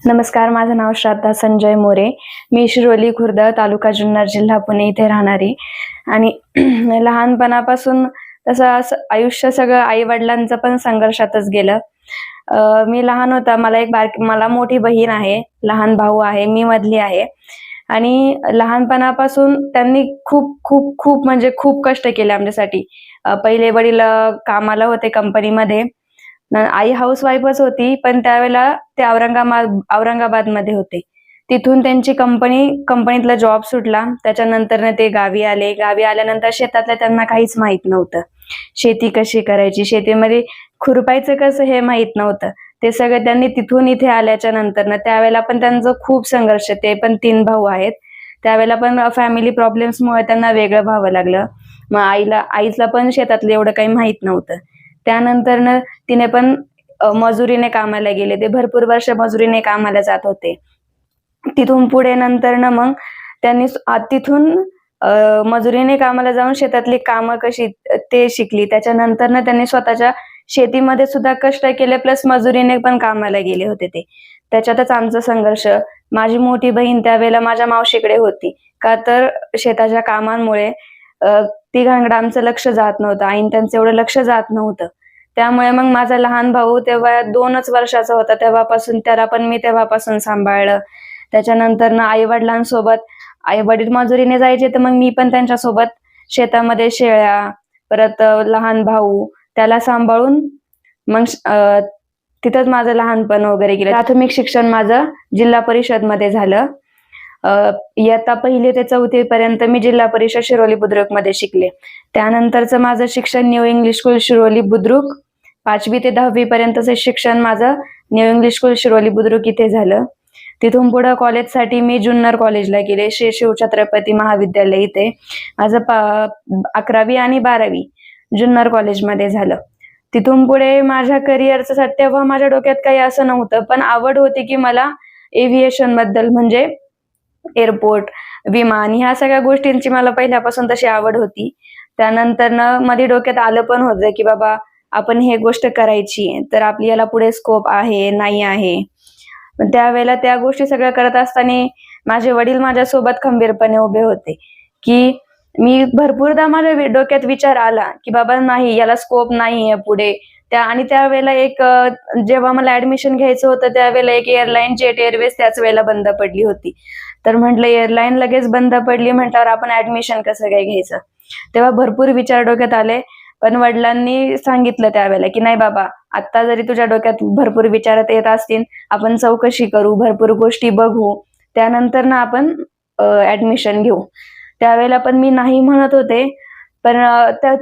नमस्कार माझं नाव श्रद्धा संजय मोरे. मी शिरोली खुर्द तालुका जुन्नर जिल्हा पुणे इथे राहणारी. आणि लहानपणापासून तसं असं आयुष्य सगळं आई वडिलांचं पण संघर्षातच गेलं. मी लहान होता मला एक बारकी मला मोठी बहीण आहे लहान भाऊ आहे मी मधली आहे. आणि लहानपणापासून त्यांनी खूप खूप खूप म्हणजे खूप कष्ट केले आमच्यासाठी. पहिले वडील कामाला होते कंपनीमध्ये आई हाऊस वाईफच होती पण त्यावेळेला ते औरंगाबाद औरंगाबादमध्ये होते. तिथून त्यांची कंपनी कंपनीतला जॉब सुटला. त्याच्यानंतर ते गावी आले. गावी आल्यानंतर शेतातलं त्यांना काहीच माहीत नव्हतं. शेती कशी करायची? शेतीमध्ये खुरपायचं कसं हे माहीत नव्हतं. ते सगळं त्यांनी तिथून इथे आल्याच्यानंतर त्यावेळेला पण त्यांचं खूप संघर्ष ते पण तीन भाऊ आहेत. त्यावेळेला पण फॅमिली प्रॉब्लेम्समुळे त्यांना वेगळं व्हावं लागलं. मग आईला आईला पण शेतातलं एवढं काही माहीत नव्हतं. त्यानंतर तिने पण मजुरीने कामाला गेले. ते भरपूर वर्ष मजुरीने कामाला जात होते. तिथून पुढे नंतर ना मग त्यांनी तिथून मजुरीने कामाला जाऊन शेतातली कामं कशी ते शिकली. त्याच्यानंतर ना त्यांनी स्वतःच्या शेतीमध्ये सुद्धा कष्ट केले प्लस मजुरीने पण कामाला गेले होते ते. त्याच्यातच आमचा संघर्ष. माझी मोठी बहीण त्यावेळेला माझ्या मावशीकडे होती. का तर शेताच्या कामांमुळे अ, तिघांकडे आमचं लक्ष जात नव्हतं. आईन त्यांचं एवढं लक्ष जात नव्हतं. त्यामुळे मग माझा लहान भाऊ तेव्हा दोनच वर्षाचा होता. तेव्हापासून त्याला पण मी तेव्हापासून सांभाळलं. त्याच्यानंतर ना आई वडिलांसोबत आई वडील मजुरीने जायचे तर मग मी पण त्यांच्यासोबत शेतामध्ये शेळ्या परत लहान भाऊ त्याला सांभाळून मग तिथंच माझं लहानपण वगैरे गेलं. प्राथमिक शिक्षण माझं जिल्हा परिषदमध्ये झालं. इयत्ता पहिली ते चौथी पर्यंत मी जिल्हा परिषद शिरोली बुद्रुकमध्ये शिकले. त्यानंतरचं माझं शिक्षण New English School Shiroli Budruk. पाचवी ते दहावी पर्यंतचं शिक्षण माझं New English School Shiroli Budruk इथे झालं. तिथून पुढं कॉलेजसाठी मी जुन्नर कॉलेजला गेले श्री शिवछत्रपती महाविद्यालय इथे. माझं अकरावी आणि बारावी जुन्नर कॉलेजमध्ये झालं. तिथून पुढे माझ्या करिअरचं तेव्हा माझ्या डोक्यात काही असं नव्हतं पण आवड होती की मला एव्हिएशनबद्दल म्हणजे एअरपोर्ट विमान ह्या सगळ्या गोष्टींची मला पहिल्यापासून तशी आवड होती. त्यानंतर न मध्ये डोक्यात आलं पण होतं की बाबा आपण हे गोष्ट करायची तर आपली याला पुढे स्कोप आहे नाही आहे. त्यावेळेला त्या गोष्टी सगळ्या करत असताना माझे वडील माझ्यासोबत खंबीरपणे उभे होते की मी भरपूरदा माझ्या डोक्यात विचार आला की बाबा नाही याला स्कोप नाही आहे पुढे. त्या आणि त्यावेळेला एक जेव्हा मला ऍडमिशन घ्यायचं होतं त्यावेळेला एक एअरलाईन जेट एअरवेज त्याच वेळेला बंद पडली होती. तर म्हटलं एअरलाईन लगेच बंद पडली म्हटल्यावर आपण ऍडमिशन कसं काय घ्यायचं? तेव्हा भरपूर विचार डोक्यात आले. पण वडिलांनी सांगितलं त्यावेळेला की नाही बाबा आता जरी तुझ्या डोक्यात भरपूर विचारात येत असतील आपण चौकशी करू भरपूर गोष्टी बघू. त्यानंतर ना आपण ऍडमिशन घेऊ. त्यावेळेला पण मी नाही म्हणत होते. पण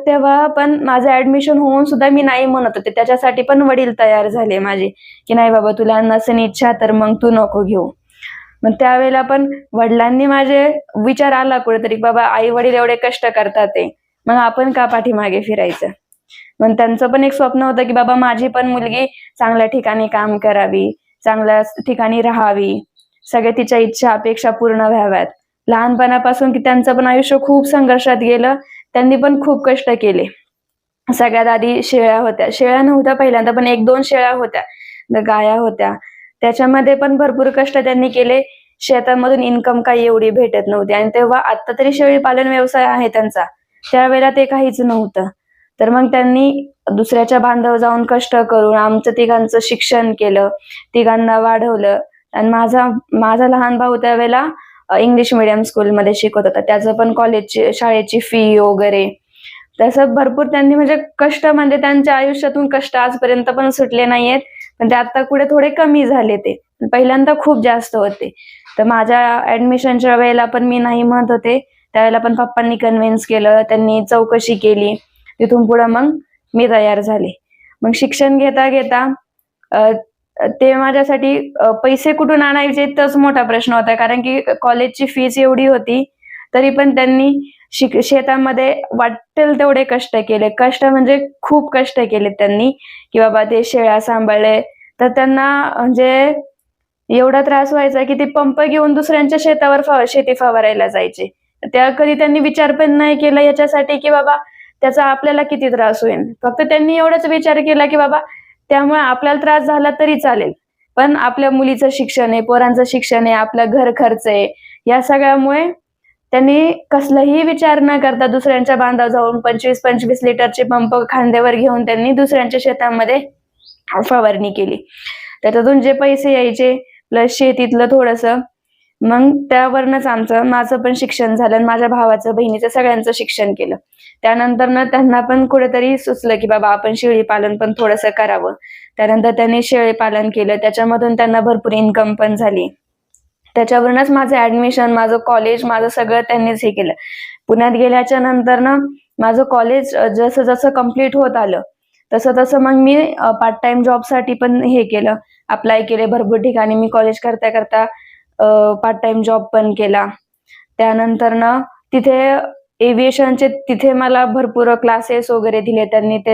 तेव्हा पण माझं ऍडमिशन होऊन सुद्धा मी नाही म्हणत होते. त्याच्यासाठी पण वडील तयार झाले माझे की नाही बाबा तुला नसेन इच्छा तर मग तू नको घेऊ. मग त्यावेळेला पण वडिलांनी माझे विचार आला कुठेतरी बाबा आई वडील एवढे कष्ट करतात ते मग आपण का पाठीमागे फिरायचं? मग त्यांचं पण एक स्वप्न होतं की बाबा माझी पण मुलगी चांगल्या ठिकाणी काम करावी चांगल्या ठिकाणी राहावी सगळ्या तिच्या इच्छा अपेक्षा पूर्ण व्हाव्यात. लहानपणापासून की त्यांचं पण आयुष्य खूप संघर्षात गेलं त्यांनी पण खूप कष्ट केले. सगळ्यात आधी शेळ्या होत्या. शेळ्या नव्हत्या पहिल्यांदा पण एक दोन शेळ्या होत्या. गाया होत्या. त्याच्यामध्ये पण भरपूर कष्ट त्यांनी केले. शेतामधून इन्कम काही एवढी भेटत नव्हती. आणि तेव्हा आता तरी शेळी पालन व्यवसाय आहे त्यांचा. त्यावेळेला ते काहीच नव्हतं. तर मग त्यांनी दुसऱ्याच्या बांधव जाऊन कष्ट करून आमचं तिघांचं शिक्षण केलं. तिघांना वाढवलं. आणि माझा माझा लहान भाऊ त्यावेळेला इंग्लिश मिडियम स्कूलमध्ये शिकवत होता. त्याचं पण कॉलेजची शाळेची फी वगैरे. तसं भरपूर त्यांनी म्हणजे कष्ट म्हणजे त्यांच्या आयुष्यातून कष्ट आजपर्यंत पण सुटले नाहीयेत. पण ते आता कुठे थोडे कमी झाले ते. पहिल्यांदा खूप जास्त होते. तर माझ्या ऍडमिशनच्या वेळेला पण मी नाही म्हणत होते. त्यावेळेला पण पप्पांनी कन्व्हिन्स केलं. त्यांनी चौकशी केली. तिथून पुढे मग मी तयार झाले. मग शिक्षण घेता घेता ते माझ्यासाठी पैसे कुठून आणायचे तोच मोठा प्रश्न होता. कारण की कॉलेजची फीज एवढी होती तरी पण त्यांनी शिक शेतामध्ये वाटेल तेवढे कष्ट केले. कष्ट म्हणजे खूप कष्ट केले त्यांनी की बाबा ते शेळ्या सांभाळले. तर त्यांना म्हणजे एवढा त्रास व्हायचा की ते पंप घेऊन दुसऱ्यांच्या शेतावर फव शेती फवारायला जायचे. त्या कधी त्यांनी विचार पण नाही केला याच्यासाठी की बाबा त्याचा आपल्याला किती त्रास होईल. फक्त त्यांनी एवढाच विचार केला की बाबा त्यामुळे आपल्याला त्रास झाला तरी चालेल. पण आपल्या मुलीचं शिक्षण आहे पोरांचं शिक्षण आहे आपला घर खर्च आहे या सगळ्यामुळे त्यांनी कसलाही विचार न करता दुसऱ्यांच्या बांधा जाऊन पंचवीस पंचवीस लिटरचे पंप खांद्यावर घेऊन त्यांनी दुसऱ्यांच्या शेतामध्ये फवारणी केली. त्याच्यातून जे पैसे यायचे प्लस शेतीतलं थोडंसं मग त्यावरनच आमचं माझं पण शिक्षण झालं माझ्या भावाचं बहिणीचं सगळ्यांचं शिक्षण केलं. त्यानंतर ना त्यांना पण कुठेतरी सुचलं की बाबा आपण शेळी पालन पण थोडंसं करावं. त्यानंतर त्यांनी शेळी पालन केलं. त्याच्यामधून त्यांना भरपूर इन्कम पण झाली. त्याच्यावरूनच माझं ऍडमिशन माझं कॉलेज माझं सगळं त्यांनीच हे केलं. पुण्यात गेल्याच्यानंतर ना माझं कॉलेज जसं जसं कंप्लीट होत आलं तसं तसं मग मी पार्ट टाइम जॉबसाठी पण हे केलं. अप्लाय केले भरपूर ठिकाणी. मी कॉलेज करता करता पार्ट टाइम जॉब पण केला. त्यानंतर ना तिथे एव्हिएशनचे तिथे मला भरपूर क्लासेस वगैरे दिले. त्यांनी ते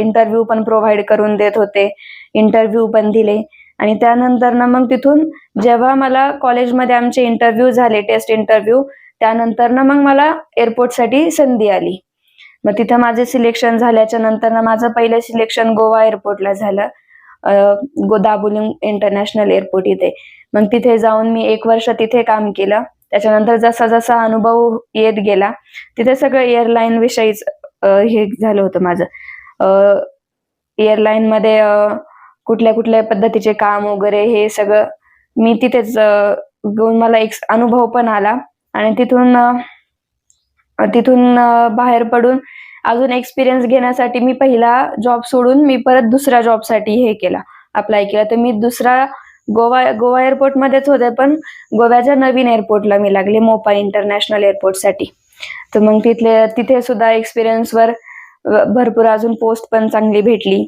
इंटरव्ह्यू पण प्रोव्हाइड करून देत होते. इंटरव्ह्यू पण दिले. आणि त्यानंतर ना मग तिथून जेव्हा मला कॉलेजमध्ये आमचे इंटरव्ह्यू झाले टेस्ट इंटरव्ह्यू त्यानंतर ना मग मला एअरपोर्टसाठी संधी आली. मग तिथं माझे सिलेक्शन झाल्याच्यानंतर ना माझं पहिलं सिलेक्शन गोवा एअरपोर्टला झालं. गो इंटरनॅशनल एअरपोर्ट इथे. मग तिथे जाऊन मी एक वर्ष तिथे काम केलं. त्याच्यानंतर जसा जसा अनुभव येत गेला तिथे सगळं एअरलाईन विषयीच हे झालं होतं माझं. एअरलाईन मध्ये कुठल्या कुठल्या पद्धतीचे काम वगैरे हे सगळं मी तिथेच घेऊन मला एक अनुभव पण आला. आणि तिथून तिथून बाहेर पडून अजून एक्सपिरियन्स घेण्यासाठी मी पहिला जॉब सोडून मी परत दुसऱ्या जॉबसाठी हे केला. अप्लाय केला. तर मी दुसरा गोवा गोवा एअरपोर्ट मध्येच होते पण गोव्याच्या नवीन एअरपोर्टला मी लागले मोपा इंटरनॅशनल एअरपोर्टसाठी. तर मग तिथले तिथे सुद्धा एक्सपिरियन्सवर भरपूर अजून पोस्ट पण चांगली भेटली.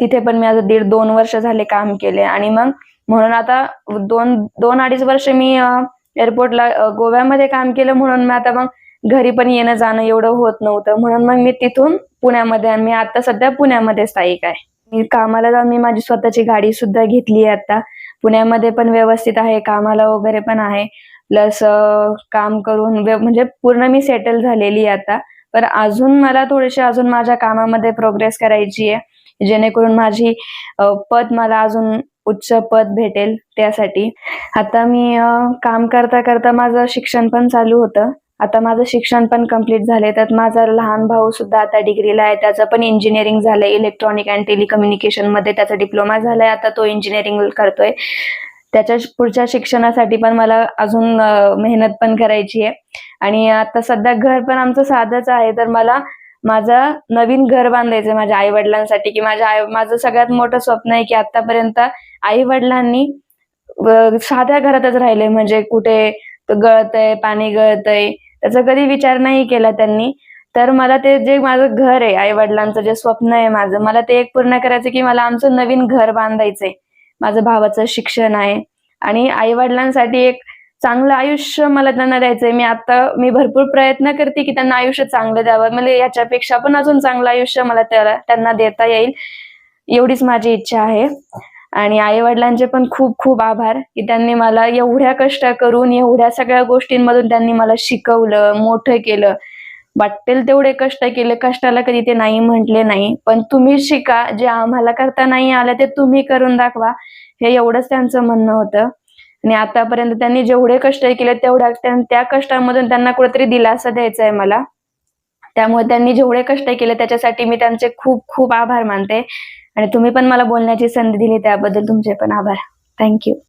तिथे पण मी आता दीड दोन वर्ष झाले काम केले आणि मग म्हणून आता दोन दोन अडीच वर्ष मी एअरपोर्टला गोव्यामध्ये काम केलं म्हणून मी आता मग घरी पण येणं जाणं एवढं होत नव्हतं. म्हणून मग मी तिथून पुण्यामध्ये मी आता सध्या पुण्यामध्ये स्थायिक आहे. मी कामाला जाऊन मी माझी स्वतःची गाडी सुद्धा घेतली आहे आता. पुण्यामध्ये पण व्यवस्थित आहे कामाला वगैरे पण आहे. प्लस काम करून म्हणजे पूर्ण मी सेटल झालेली आहे आता. पण अजून मला थोडेसे अजून माझ्या कामामध्ये प्रोग्रेस करायची आहे. जेणेकरून माझी पद मला अजून उच्च पद भेटेल त्यासाठी. आता मी काम करता करता माझं शिक्षण पण चालू होतं. आता माझं शिक्षण पण कंप्लीट झाले त्यात माझा लहान भाऊ सुद्धा आता डिग्रीला आहे. त्याचं पण इंजिनिअरिंग झालंय इलेक्ट्रॉनिक अँड टेलिकम्युनिकेशनमध्ये त्याचा डिप्लोमा झालाय. आता तो इंजिनिअरिंग करतोय. त्याच्या पुढच्या शिक्षणासाठी पण मला अजून मेहनत पण करायची आहे. आणि आता सध्या घर पण आमचं साधंच आहे. तर मला माझं नवीन घर बांधायचं माझ्या आई वडिलांसाठी की माझ्या आई माझं सगळ्यात मोठं स्वप्न आहे की आतापर्यंत आई वडिलांनी साध्या घरातच राहिले म्हणजे कुठे गळतय पाणी गळतय त्याचा कधी विचार नाही केला त्यांनी. तर मला ते जे माझं घर आहे आई वडिलांचं जे स्वप्न आहे माझं मला ते एक पूर्ण करायचं की मला आमचं नवीन घर बांधायचंय. माझं भावाचं शिक्षण आहे. आणि आई वडिलांसाठी एक चांगलं आयुष्य मला त्यांना द्यायचंय. मी आता मी भरपूर प्रयत्न करते की त्यांना आयुष्य चांगलं द्यावं. मला याच्यापेक्षा पण अजून चांगलं आयुष्य मला त्याला त्यांना देता येईल. एवढीच माझी इच्छा आहे. आणि आई वडिलांचे पण खूप खूप आभार की त्यांनी मला एवढ्या कष्ट करून एवढ्या सगळ्या गोष्टींमधून त्यांनी मला शिकवलं मोठं केलं. वाटेल तेवढे कष्ट केले कष्टाला कधी ते नाही म्हटले नाही. पण तुम्ही शिका जे आम्हाला करता नाही आलं ते तुम्ही करून दाखवा. हे एवढंच त्यांचं म्हणणं होतं. आणि आतापर्यंत त्यांनी जेवढे कष्ट केले तेवढ्या त्या कष्टामधून त्यांना कुठेतरी दिलासा द्यायचा आहे मला. त्यामुळे त्यांनी जेवढे कष्ट केले त्याच्यासाठी मी त्यांचे खूप खूप आभार मानते. आणि तुम्ही पण मला बोलण्याची संधी दिली त्याबद्दल तुमचे पण आभार. थँक्यू